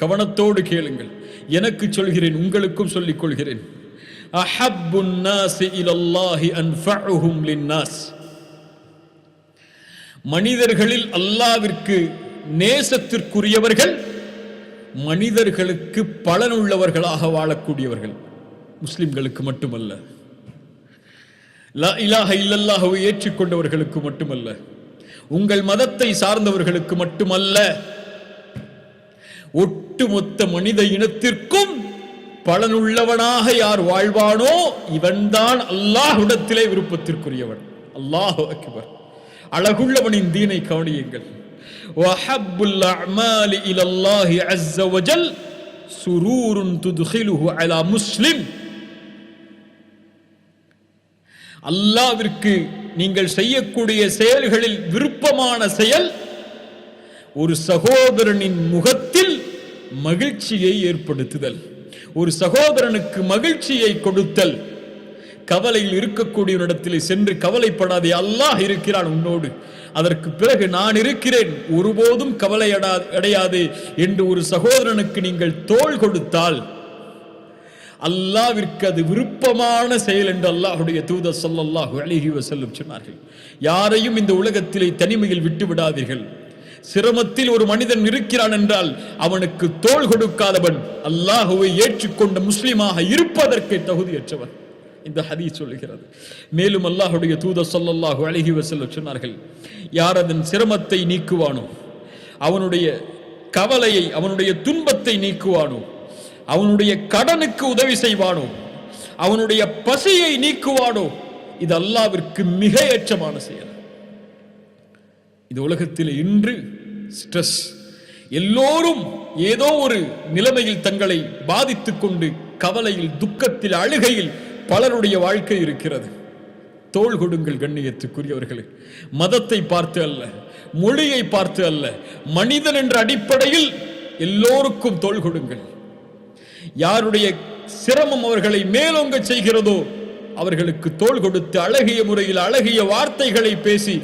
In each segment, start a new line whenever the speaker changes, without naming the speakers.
கவனத்தோடு கேளுங்கள். எனக்கு சொல்கிறேன் உங்களுக்கும் சொல்லிக் கொள்கிறேன் மனிதர்களில் அல்லாவிற்கு நேசத்திற்குரியவர்கள் மனிதர்களுக்கு பலனுள்ளவர்களாக வாழக்கூடியவர்கள். முஸ்லிம்களுக்கு மட்டுமல்ல. லா இலாஹ இல்லல்லாஹவை ஏற்றுக்கொண்டவர்களுக்கு மட்டுமல்ல. உங்கள் மதத்தை சார்ந்தவர்களுக்கு மட்டுமல்ல. ஒட்டுமொத்த மனித இனத்திற்கும் பலனுள்ளவனாக யார் வாழ்வானோ இவன்தான் அல்லாஹுடத்திலே விருப்பத்திற்குரியவன். அல்லாஹு அக்பர். அழகுள்ளவனின் தீனை கவனியுங்கள். முஸ்லிம். அல்லாவிற்கு நீங்கள் செய்யக்கூடிய செயல்களில் விருப்பமான செயல் ஒரு சகோதரனின் முகத்தில் மகிழ்ச்சியை ஏற்படுத்துதல். ஒரு சகோதரனுக்கு மகிழ்ச்சியை கொடுத்தல். கவலையில் இருக்கக்கூடிய இடத்தில் சென்று கவலைப்படாதே அல்லாஹ் இருக்கிறான் உன்னோடு. அதற்கு பிறகு நான் இருக்கிறேன் ஒருபோதும் கவலை அடையாது என்று ஒரு சகோதரனுக்கு நீங்கள் தோள் கொடுத்தால் அல்லாவிற்கு அது விருப்பமான செயல் என்று அல்லாஹுடைய தூத சொல்லல்லாஹு அழகி வசல்லும் சொன்னார்கள். யாரையும் இந்த உலகத்திலே தனிமையில் விட்டு விடாதீர்கள் சிரமத்தில் ஒரு மனிதன் இருக்கிறான் என்றால் அவனுக்கு தோள் கொடுக்காதவன் அல்லாஹுவை ஏற்றுக்கொண்ட முஸ்லீமாக இருப்பதற்கு தகுதியற்றவன். இந்த ஹதீஸ் சொல்லுகிறது. மேலும் அல்லாஹுடைய தூத சொல்லல்லாஹு அழகி வஸல்லம் சொன்னார்கள் யார் அதன் சிரமத்தை நீக்குவானோ அவனுடைய கவலையை அவனுடைய துன்பத்தை நீக்குவானோ அவனுடைய கடனுக்கு உதவி செய்வானோ அவனுடைய பசியை நீக்குவானோ இது அல்லாவிற்கு மிக ஏற்றமான செயல். இந்த உலகத்தில் இன்று ஸ்ட்ரெஸ் எல்லோரும் ஏதோ ஒரு நிலைமையில் தங்களை பாதித்துக் கொண்டு கவலையில் துக்கத்தில் அழுகையில் பலருடைய வாழ்க்கை இருக்கிறது. தோல் கொடுங்கள் கண்ணியத்துக்குரியவர்களே. மதத்தை பார்த்து அல்ல மொழியை பார்த்து அல்ல மனிதன் என்ற அடிப்படையில் எல்லோருக்கும் தோல் கொடுங்கள். யாருடைய சிரமம் அவர்களை மேலோங்க செய்கிறதோ அவர்களுக்கு தோள் கொடுத்து அழகிய முறையில் அழகிய வார்த்தைகளை பேசி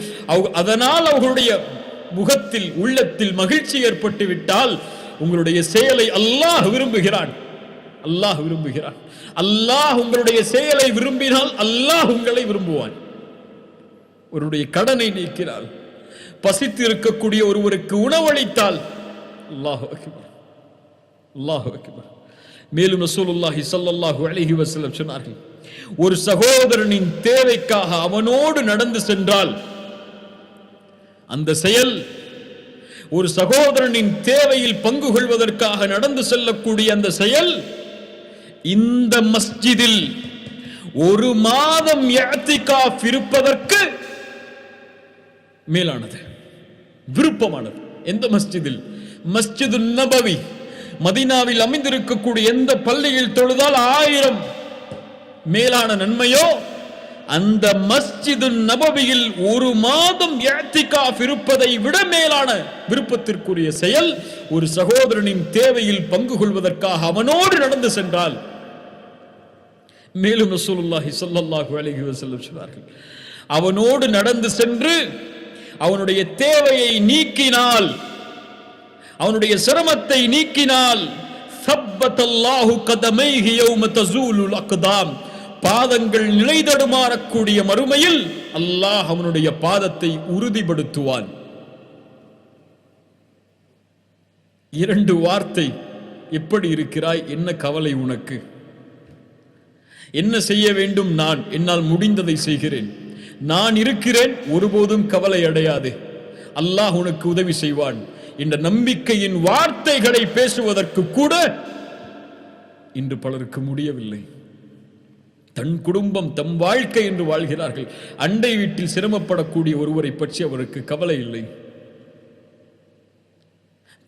அதனால் அவர்களுடைய முகத்தில் உள்ளத்தில் மகிழ்ச்சி ஏற்பட்டு விட்டால் உங்களுடைய செயலை அல்லாஹ் விரும்புகிறான். அல்லாஹ் விரும்புகிறான். அல்லாஹ் உங்களுடைய செயலை விரும்பினால் அல்லாஹ் உங்களை விரும்புவான். ஒருவருடைய கடனை நீக்கிறார். பசித்து இருக்கக்கூடிய ஒருவருக்கு உணவளித்தால் அல்லாஹ் அக்பர். அல்லாஹ் மேலும் ரசூலுல்லாஹி ஸல்லல்லாஹு அலைஹி வஸல்லம் சொன்னார்கள் ஒரு சகோதரனின் தேவைக்காக அவனோடு நடந்து சென்றால் அந்த செயல் ஒரு சகோதரனின் தேவையில் பங்கு கொள்வதற்காக நடந்து செல்லக்கூடிய அந்த செயல் இந்த மஸ்ஜிதில் ஒரு மாதம் இருப்பதற்கு மேலானது விருப்பமானது. எந்த மஸ்ஜிதில்? மஸ்ஜிது நபவி. மதீனாவில் அமைந்திருக்கக்கூடிய எந்த பள்ளியில் தொழுதால் ஆயிரம் மேலான நன்மையோ? அந்த மஸ்ஜிது நபவியில் ஒரு மாதம் இஅ்திகாஃப் இருப்பதை விட மேலான விருப்பத்திற்குரிய செயல் ஒரு சகோதரனின் தேவையில் பங்கு கொள்வதற்காக அவனோடு நடந்து சென்றால். மேலும் ரசூலுல்லாஹி சொல்லல்லாஹு அலைஹி வஸல்லம் சொன்னார்கள் அவனோடு நடந்து சென்று அவனுடைய தேவையை நீக்கினால் அவனுடைய சிரமத்தை நீக்கினால் சப்பத்தல்லாஹு கதமைஹி யௌம அக்தாம் பாதங்கள் நிலைதடுமாறக்கூடிய மறுமையில் அல்லாஹ் அவனுடைய பாதத்தை உறுதிப்படுத்துவான். இரண்டு வார்த்தை எப்படி இருக்கிறாய்? என்ன கவலை உனக்கு? என்ன செய்ய வேண்டும் நான்? என்னால் முடிந்ததை செய்கிறேன். நான் இருக்கிறேன் ஒருபோதும் கவலை அடையாது. அல்லாஹ் உனக்கு உதவி செய்வான். என்ற நம்பிக்கையின் வார்த்தைகளை பேசுவதற்கு கூட இன்று பலருக்கு முடியவில்லை. தன் குடும்பம் தம் வாழ்க்கை என்று வாழ்கிறார்கள். அண்டை வீட்டில் சிரமப்படக்கூடிய ஒருவரை பற்றி அவருக்கு கவலை இல்லை.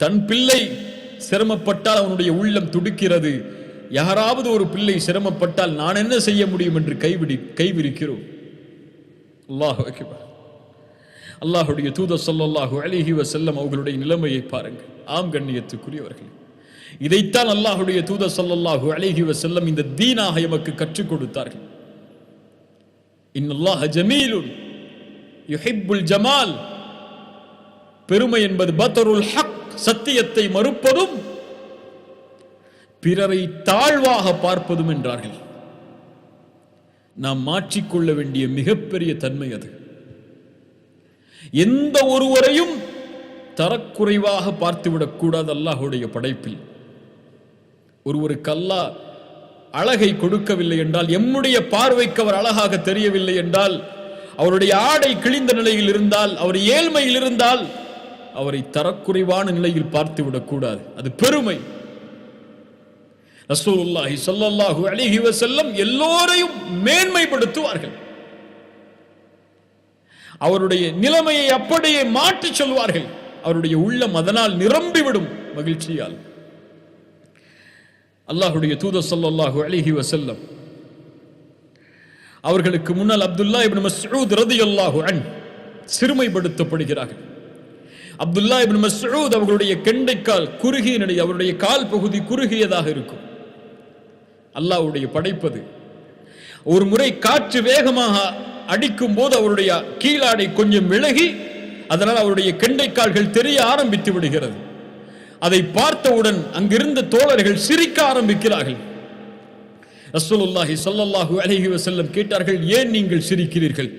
தன் பிள்ளை சிரமப்பட்டால் அவனுடைய உள்ளம் துடிக்கிறது. யாராவது ஒரு பிள்ளை சிரமப்பட்டால் நான் என்ன செய்ய முடியும் என்று கைவிடி கைவிரிக்கிறோம். அல்லாஹ் அல்லாஹுடைய தூதர் ஸல்லல்லாஹு அலைஹி வசல்லம் அவர்களுடைய நிலைமையை பாருங்கள். ஆம் கண்ணியத்துக்குரியவர்கள். இதைத்தான் அல்லாஹுடைய தூத ஸல்லல்லாஹு அழகி வஸல்லம் இந்த தீனாக எமக்கு கற்றுக் கொடுத்தார்கள். இன்னல்லாஹ ஜமீலுன் யுஹிப்புல் ஜமால். பெருமை என்பது பத்தருல் ஹக் சத்தியத்தை மறுப்பதும் பிறரை தாழ்வாக பார்ப்பதும் என்றார்கள். நாம் மாற்றிக்கொள்ள வேண்டிய மிகப்பெரிய தன்மை அது. எந்த ஒருவரையும் தரக்குறைவாக பார்த்துவிடக் கூடாது அல்லாஹுடைய படைப்பில். ஒரு ஒரு கல்லா அழகை கொடுக்கவில்லை என்றால் எம்முடைய பார்வைக்கு அவர் அழகாக தெரியவில்லை என்றால் அவருடைய ஆடை கிழிந்த நிலையில் இருந்தால் அவர் ஏழ்மையில் இருந்தால் அவரை தரக்குறைவான நிலையில் பார்த்து விடக்கூடாது. அது பெருமை. ரசூலுல்லாஹி ஸல்லல்லாஹு அலைஹி எல்லோரையும் மேன்மைப்படுத்துவார்கள். அவருடைய நிலைமையை அப்படியே மாற்றி சொல்வார்கள். அவருடைய உள்ளம் அதனால் நிரம்பிவிடும் மகிழ்ச்சியால். அல்லாஹுடைய தூத ஸல்லல்லாஹு அலிஹி வசல்லம் அவர்களுக்கு முன்னால் அப்துல்லா இப்னு ரதி ரலியல்லாஹு அன் சிறுமைப்படுத்தப்படுகிறார்கள். அப்துல்லா இபின் மஸ்ஊத் அவர்களுடைய கெண்டைக்கால் குறுகிய நிலை அவருடைய கால் பகுதி குறுகியதாக இருக்கும். அல்லாஹ்வுடைய படைப்பது ஒரு முறை காற்று வேகமாக அடிக்கும் போது அவருடைய கீழாடை கொஞ்சம் விலகி அதனால் அவருடைய கெண்டைக்கால்கள் தெரிய ஆரம்பித்து விடுகிறது. அதை பார்த்தவுடன் அங்கிருந்த தோழர்கள் சிரிக்க ஆரம்பிக்கிறார்கள். ரசூலுல்லாஹி ஸல்லல்லாஹு அலஹி வசல்லம் கேட்டார்கள் ஏன் நீங்கள் சிரிக்கிறீர்கள்?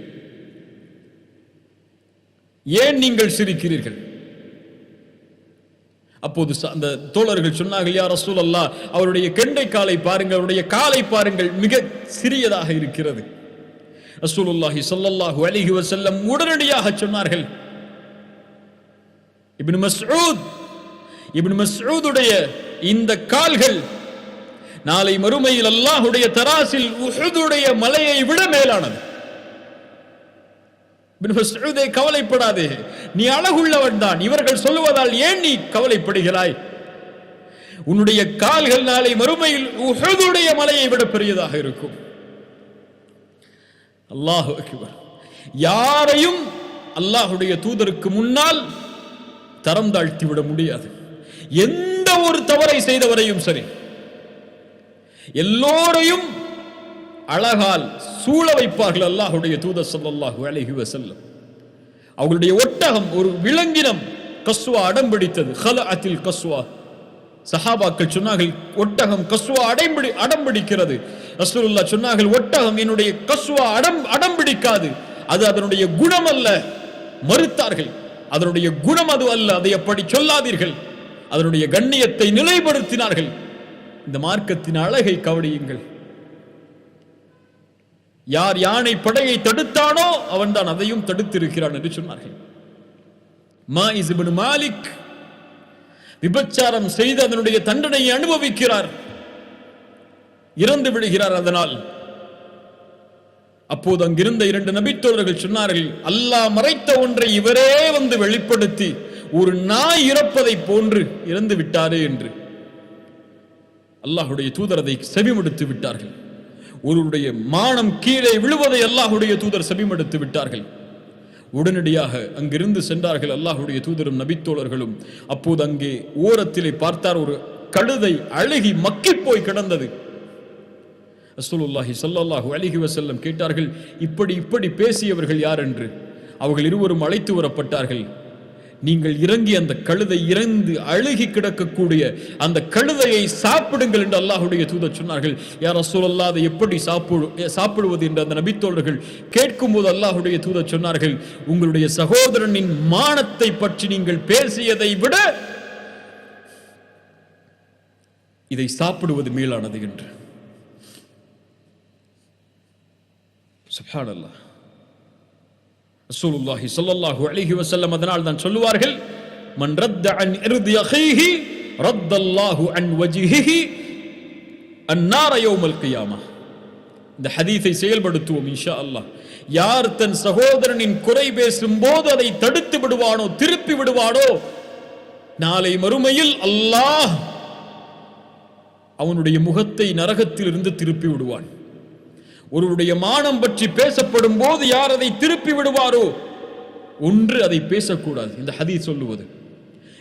ஏன் நீங்கள் சிரிக்கிறீர்கள்? அப்போது அந்த தோழர்கள் சொன்னார்கள் யார் ரசூல் அல்லாஹ் அவருடைய கெண்டை காலை பாருங்கள் அவருடைய காலை பாருங்கள் மிக சிறியதாக இருக்கிறது. ரசூலுல்லாஹி ஸல்லல்லாஹு அலைஹி வசல்லம் உடனடியாக சொன்னார்கள் இப்னு மஸ்ஊத் இப்னு மஸ்ஊதுடைய இந்த கால்கள் நாளை மறுமையில் அல்லாஹுடைய தராசில் உஹதுடைய மலையை விட மேலானது. கவலைப்படாதே நீ அழகுள்ளவன் தான் இவர்கள் சொல்லுவதால் ஏன் நீ கவலைப்படுகிறாய்? உன்னுடைய கால்கள் நாளை மறுமையில் உஹதுடைய மலையை விட பெரியதாக இருக்கும். அல்லாஹு அக்பர். யாரையும் அல்லாஹுடைய தூதருக்கு முன்னால் தரம் தாழ்த்தி விட முடியாது. எந்த ஒரு தவறை செய்தவரையும் சரி. எல்லோரையும் அழகால் சூழ வைப்பார்கள் அல்லாஹுடைய தூத ஸல்லல்லாஹு அழகி வஸல்லம். அவர்களுடைய ஒட்டகம் ஒரு விலங்கினம் கஸ்வா அடம் பிடித்தது. ஹலஅத்தில் கஸ்வா. சஹாபாக்கள் சொன்னார்கள் ஒட்டகம் கஸ்வா அடைபிடி அடம் பிடிக்கிறது. ரசூலுல்லாஹ் சொன்னார்கள் ஒட்டகம் என்னுடைய கஸ்வா அடம் அடம் பிடிக்காது. அது அதனுடைய குணம் அல்ல. மறுத்தார்கள் அதனுடைய குணம் அது அல்ல. அதை அப்படி சொல்லாதீர்கள். அதனுடைய கண்ணியத்தை நிலைப்படுத்தினார்கள். இந்த மார்க்கத்தின் அழகை கவனியுங்கள். யார் யானை படையை தடுத்தானோ அவன்தான் அதையும் தடுத்திருக்கிறான் என்று சொன்னார்கள். மா இப்னு மாலிக் விபச்சாரம் செய்து அதனுடைய தண்டனையை அனுபவிக்கிறார். இறந்து விடுகிறார் அதனால். அப்போது அங்கிருந்த இரண்டு நபித்தோழர்கள் சொன்னார்கள் அல்லாஹ் மறைத்த ஒன்றை இவரே வந்து வெளிப்படுத்தி ஒரு நாய் இறப்பதை போன்று இறந்து விட்டாரே என்று. அல்லாஹுடைய தூதர் அதை செவிமடுத்து விட்டார்கள். ஒருவருடைய மானம் கீழே விழுவதை அல்லாஹுடைய தூதர் செவிமடுத்து விட்டார்கள். உடனடியாக அங்கிருந்து சென்றார்கள் அல்லாஹுடைய தூதரும் நபித்தோழர்களும். அப்போது அங்கே ஓரத்திலே பார்த்தார் ஒரு கழுதை அழுகி மக்கி போய் கிடந்தது. அசுலுல்லாஹி சல்லாஹூ அலைஹி வசல்லம் கேட்டார்கள் இப்படி இப்படி பேசியவர்கள் யார் என்று. அவர்கள் இருவரும் அழைத்து வரப்பட்டார்கள். நீங்கள் இறங்கி அந்த கழுதை இறந்து அழுகி கிடக்கக்கூடிய அந்த கழுதையை சாப்பிடுங்கள் என்று அல்லாஹுடைய தூதர் சொன்னார்கள். யார் ரசூலல்லா அதை எப்படி சாப்பிடு சாப்பிடுவது? என்று அந்த நபித்தோழர்கள் கேட்கும்போது அல்லாஹுடைய தூதர் சொன்னார்கள் உங்களுடைய சகோதரனின் மானத்தை பற்றி நீங்கள் பேசியதை விட இதை சாப்பிடுவது மேலானது என்று. சுப்ஹானல்லாஹ். ரசூலுல்லாஹி ஸல்லல்லாஹு அலைஹி வஸல்லம் அதனால் தான் சொல்லுவார்கள் மன் ரத்த அன் இர்தி அஹீஹி ரத்தல்லாஹு அன் வஜ்ஹிஹி அன்னார யோமல் கியாமா. இந்த ஹதீஸை செயல்படுத்துவோம் இன்ஷா அல்லாஹ் யார் தன் சகோதரனின் குறை பேசும்போது அதை தடுத்து விடுவானோ திருப்பி விடுவானோ நாளை மறுமையில் அல்லாஹ் அவனுடைய முகத்தை நரகத்திலிருந்து திருப்பி விடுவான். ஒருவருடைய மானம் பற்றி பேசப்படும் போது யார் அதை திருப்பி விடுவாரோ? ஒன்று அதை பேசக்கூடாது. இந்த ஹதி சொல்லுவது.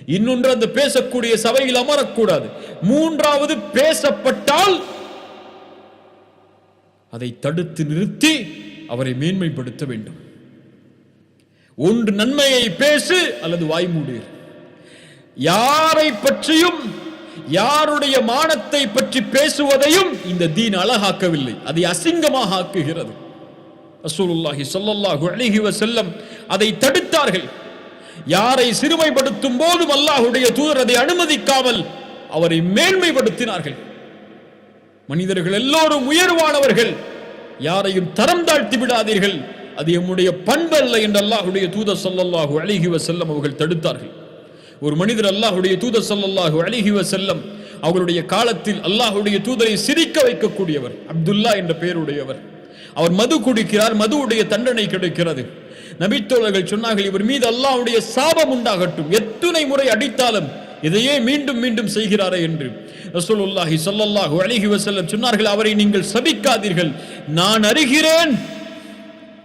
இன்னொன்று அந்த பேசக்கூடிய சபையில் அமரக்கூடாது. மூன்றாவது பேசப்பட்டால் அதை தடுத்து நிறுத்தி அவரை மேன்மைப்படுத்த வேண்டும். ஒன்று நன்மையை பேசு அல்லது வாய்மூடியர் யாரை பற்றியும் யாருடைய மானத்தை பற்றி பேசுவதையும் இந்த தீன் அழகாக்கவில்லை. அதை அசிங்கமாக ஆக்குகிறது. ரசூலுல்லாஹி சொல்லல்லாஹு அலைஹி செல்லம் அதை தடுத்தார்கள். யாரை சிறுமைப்படுத்தும் போதும் அல்லாஹுடைய தூதர் அதை அனுமதிக்காமல் அவரை மேன்மைப்படுத்தினார்கள். மனிதர்கள் எல்லோரும் உயர்வானவர்கள். யாரையும் தரம் தாழ்த்தி விடாதீர்கள். அது எம்முடைய பண்பல்ல என்று அல்லாஹுடைய தூதர் சொல்லல்லாஹு அலைஹி செல்லம் அவர்கள் தடுத்தார்கள். ஒரு மனிதர் அல்லாஹுடைய தூதர் ஸல்லல்லாஹு அலைஹி செல்லம் அவருடைய காலத்தில் அல்லாஹுடைய தூதரை சிரிக்க வைக்கக்கூடியவர் அப்துல்லா என்ற பெயருடையவர் அவர் மது குடிக்கிறார் மதுவுடைய தண்டனை கிடைக்கிறது. நபித்தோழர்கள் சொன்னார்கள் இவர் மீது அல்லாஹுடைய சாபம் உண்டாகட்டும். எத்தனை முறை அடித்தாலும் இதையே மீண்டும் மீண்டும் செய்கிறாரே என்று ரசூலுல்லாஹி ஸல்லல்லாஹு அலைஹி வஸல்லம் சொன்னார்கள் அவரை நீங்கள் சபிக்காதீர்கள். நான் அறிகிறேன்.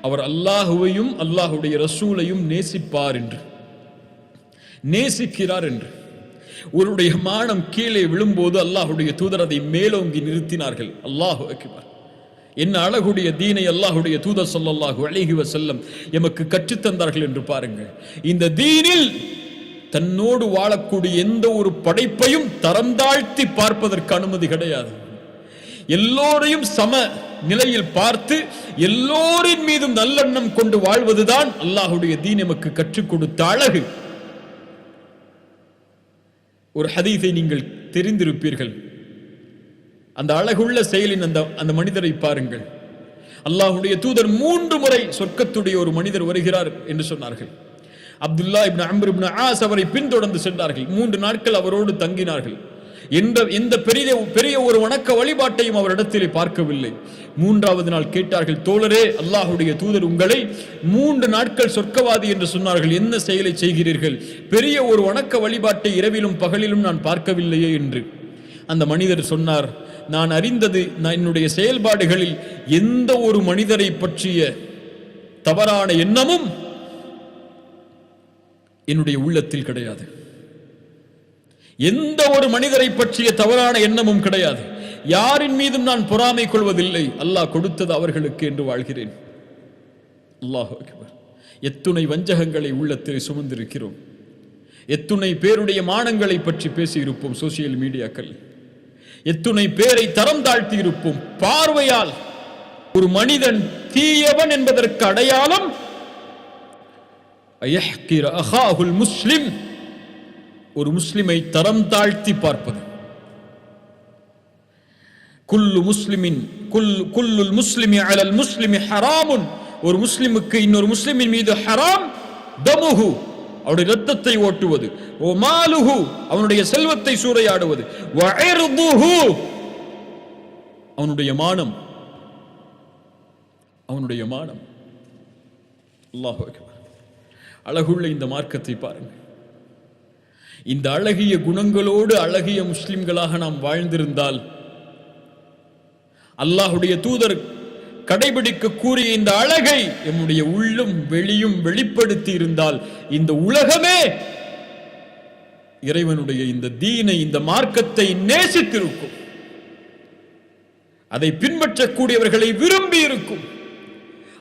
அவர் அல்லாஹுவையும் அல்லாஹுடைய ரசூலையும் நேசிப்பார் என்று. நேசிக்கிறார் என்று. ஒருடைய மானம் கீழே விழும்போது அல்லாஹுடைய தூதர் அதை மேலோங்கி நிறுத்தினார்கள். அல்லாஹு அக்கிபார் என்ன அழகுடைய தீனை அல்லாஹுடைய தூதர் சொல்லல்லாஹு அழகிவ செல்லம் எமக்கு கற்றுத்தந்தார்கள் என்று பாருங்கள். இந்த தீனில் தன்னோடு வாழக்கூடிய எந்த ஒரு படைப்பையும் தரம் தாழ்த்தி பார்ப்பதற்கு அனுமதி கிடையாது. எல்லோரையும் சம நிலையில் பார்த்து எல்லோரின் மீதும் நல்லெண்ணம் கொண்டு வாழ்வதுதான் அல்லாஹுடைய தீன் எமக்கு கற்றுக் கொடுத்த அழகு. ஒரு ஹதீஸை நீங்கள் தெரிந்திருப்பீர்கள். அந்த அழகுள்ள செயலின் அந்த அந்த மனிதரை பாருங்கள். அல்லாஹுடைய தூதர் மூன்று முறை சொர்க்கத்துடைய ஒரு மனிதர் வருகிறார் என்று சொன்னார்கள். Abdullah ibn Amr ibn As அவரை பின்தொடர்ந்து சென்றார்கள். மூன்று நாட்கள் அவரோடு தங்கினார்கள். இந்த எந்த பெரிய பெரிய ஒரு வணக்க வழிபாட்டையும் அவரிடத்திலே பார்க்கவில்லை. மூன்றாவது நாள் கேட்டார்கள் தோழரே அல்லாஹுடைய தூதர் உங்களை மூன்று நாட்கள் சொர்க்கவாதி என்று சொன்னார்கள். என்ன செயலை செய்கிறீர்கள்? பெரிய ஒரு வணக்க வழிபாட்டை இரவிலும் பகலிலும் நான் பார்க்கவில்லையே என்று. அந்த மனிதர் சொன்னார் நான் அறிந்தது நான் என்னுடைய செயல்பாடுகளில் எந்த ஒரு மனிதரை பற்றிய தவறான எண்ணமும் என்னுடைய உள்ளத்தில் கிடையாது. எந்த ஒரு மனிதரை பற்றிய தவறான எண்ணமும் கிடையாது. யாரின் மீதும் நான் பொறாமை கொள்வதில்லை. அல்லாஹ் கொடுத்தது அவர்களுக்கு என்று வாழ்கிறேன். அல்லாஹ் எத்துணை வஞ்சகங்களை உள்ளத்தில் சுமந்திருக்கிறோம். எத்துணை பேருடைய மானங்களை பற்றி பேசியிருப்போம் சோசியல் மீடியாக்கள். எத்துணை பேரை தரம் தாழ்த்தி இருப்போம் பார்வையால் ஒரு மனிதன் தீயவன் என்பதற்கு அடையாளம் முஸ்லிம் ஒரு முஸ்லிமை தரம் தாழ்த்தி பார்ப்பது. குல்லு முஸ்லிமின் குல் குல்லுல் முஸ்லிமி அலல் முஸ்லிமி ஹராமுன். ஒரு முஸ்லிமுக்கு இன்னொரு முஸ்லிமின் மீது ஹராம் தமுஹு அவருடைய ரத்தத்தை ஓட்டுவது. ஓ மாலுஹு அவனுடைய செல்வத்தை சூறையாடுவது. அவனுடைய மானம். அவனுடைய மானம். அல்லாஹ் அழகுள்ள இந்த மார்க்கத்தை பாருங்கள். இந்த அழகிய குணங்களோடு அழகிய முஸ்லிம்களாக நாம் வாழ்ந்திருந்தால் அல்லாஹுடைய தூதர் கடைபிடிக்க கூறிய இந்த அழகை எம்முடைய உள்ளும் வெளியும் வெளிப்படுத்தி இருந்தால் இந்த உலகமே இறைவனுடைய இந்த தீனை இந்த மார்க்கத்தை நேசித்திருக்கும். அதை பின்பற்றக்கூடியவர்களை விரும்பி இருக்கும்.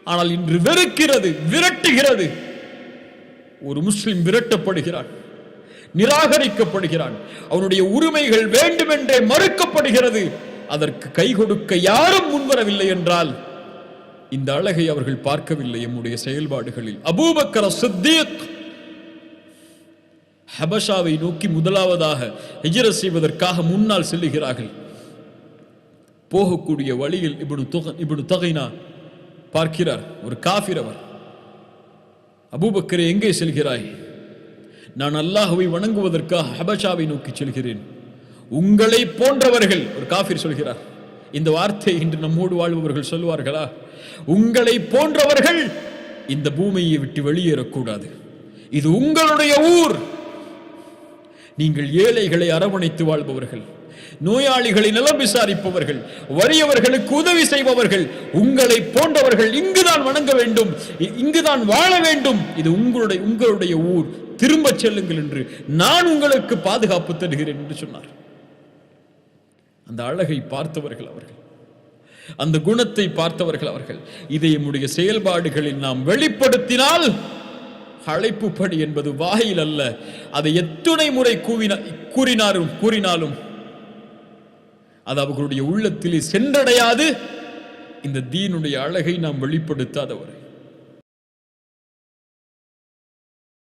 ஆனால் இன்று வெறுக்கிறது விரட்டுகிறது. ஒரு முஸ்லிம் விரட்டப்படுகிறான். நிராகரிக்கப்படுகிறான். அவனுடைய உரிமைகள் வேண்டுமென்றே மறுக்கப்படுகிறது. அதற்கு கை கொடுக்க யாரும் முன்வரவில்லை என்றால் இந்த அழகை அவர்கள் பார்க்கவில்லை எம்முடைய செயல்பாடுகளில். அபூபக்கர சித்தீக் ஹபஷாவை நோக்கி முதலாவதாக எஜிர செய்வதற்காக முன்னால் செல்லுகிறார்கள். போகக்கூடிய வழியில் இப்படி இப்படி தொகைனா பார்க்கிறார். ஒரு காஃபிரவர் அபூபக்கரை அபூபக்கரே எங்கே செல்கிறாய்? நான் அல்லாஹுவை வணங்குவதற்காக ஹபஷாவை நோக்கி செல்கிறேன். உங்களை போன்றவர்கள் ஒரு காஃபிர் சொல்கிறார் இந்த வார்த்தை இன்று நம்மோடு வாழ்பவர்கள் சொல்வார்களா உங்களை போன்றவர்கள் இந்த பூமியை விட்டு வெளியேறக்கூடாது. இது உங்களுடைய ஊர். நீங்கள் ஏழைகளை அரவணைத்து வாழ்பவர்கள் நோயாளிகளை நலம் விசாரிப்பவர்கள் வறியவர்களுக்கு உதவி செய்பவர்கள் உங்களை போன்றவர்கள் இங்குதான் வணங்க வேண்டும் இ- இங்குதான் வாழ வேண்டும். இது உங்களுடைய உங்களுடைய ஊர். திரும்பச் செல்லுங்கள் என்று நான் உங்களுக்கு பாதுகாப்பு தருகிறேன் என்று சொன்னார். அந்த அழகை பார்த்தவர்கள் அவர்கள் அந்த குணத்தை பார்த்தவர்கள் அவர்கள் இதை நம்முடைய செயல்பாடுகளில் நாம் வெளிப்படுத்தினால் அழைப்பு படி என்பது வாயில் அல்ல அதை எத்துணை முறை கூவின கூறினாலும் கூறினாலும் அது அவர்களுடைய உள்ளத்திலே சென்றடையாது. இந்த தீனுடைய அழகை நாம் வெளிப்படுத்தாதவர்கள்.